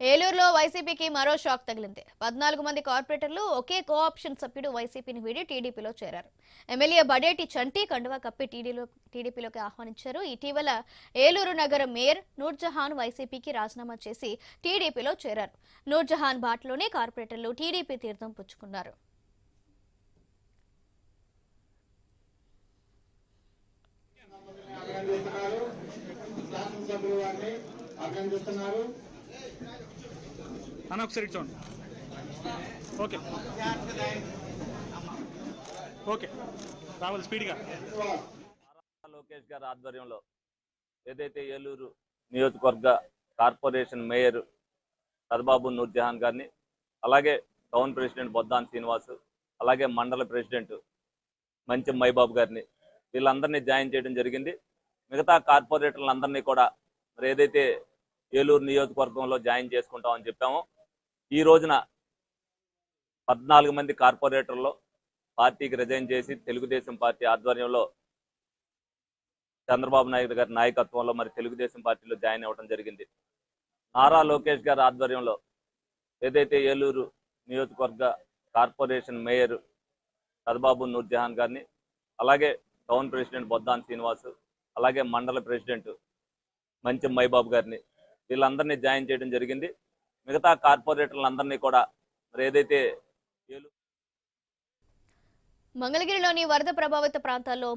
ఏలూరులో వైసీపీకి మరో షాక్ తగిలింది. పద్నాలుగు మంది కార్పొరేటర్లు ఒకే కోఆప్షన్ సభ్యుడు వైసీపీని వీడి టీడీపీలో చేరారు. ఎమ్మెల్యే బడేటి చంటి కండువా కప్పి టీడీలో టీడీపీలోకి ఆహ్వానించారు. ఇటీవల ఏలూరు నగర మేయర్ నూర్జహాన్ వైసీపీకి రాజీనామా చేసి టీడీపీలో చేరారు. నూర్జహాన్ బాటలోనే కార్పొరేటర్లు టీడీపీ తీర్థం పుచ్చుకున్నారు. అభినందిస్తున్నారు అభినందిస్తున్నారు అన్న ఒకసారి చూడండి ఓకే. ఓకే. రావాలి స్పీడ్గా. లోకేష్ గారి ఆధ్వర్యంలో ఏదైతే ఏలూరు నియోజకవర్గ కార్పొరేషన్ మేయర్ సద్బాబు నూర్జహాన్ గారిని అలాగే టౌన్ ప్రెసిడెంట్ బొద్దాన్ శ్రీనివాస్ అలాగే మండల ప్రెసిడెంట్ మంచి మైబాబు గారిని వీళ్ళందరినీ జాయిన్ చేయడం జరిగింది. మిగతా కార్పొరేటర్లందరినీ కూడా మరి ఏదైతే ఏలూరు నియోజకవర్గంలో జాయిన్ చేసుకుంటామని చెప్పాము. ఈ రోజున పద్నాలుగు మంది కార్పొరేటర్లు పార్టీకి రిజైన్ చేసి తెలుగుదేశం పార్టీ ఆధ్వర్యంలో చంద్రబాబు నాయుడు గారి నాయకత్వంలో మరి తెలుగుదేశం పార్టీలో జాయిన్ అవ్వడం జరిగింది. నారా లోకేష్ గారి ఆధ్వర్యంలో ఏదైతే ఏలూరు నియోజకవర్గ కార్పొరేషన్ మేయర్ సదబాబు నూర్జహాన్ గారిని అలాగే టౌన్ ప్రెసిడెంట్ బొద్దాన్ శ్రీనివాస్ అలాగే మండల ప్రెసిడెంట్ మంచి మైబాబు గారిని వీళ్ళందరినీ జాయిన్ చేయడం జరిగింది. మిగతా కార్పొరేటర్లందరినీ కూడా మరి ఏదైతే మంగళగిరిలోని వరద ప్రభావిత ప్రాంతాల్లో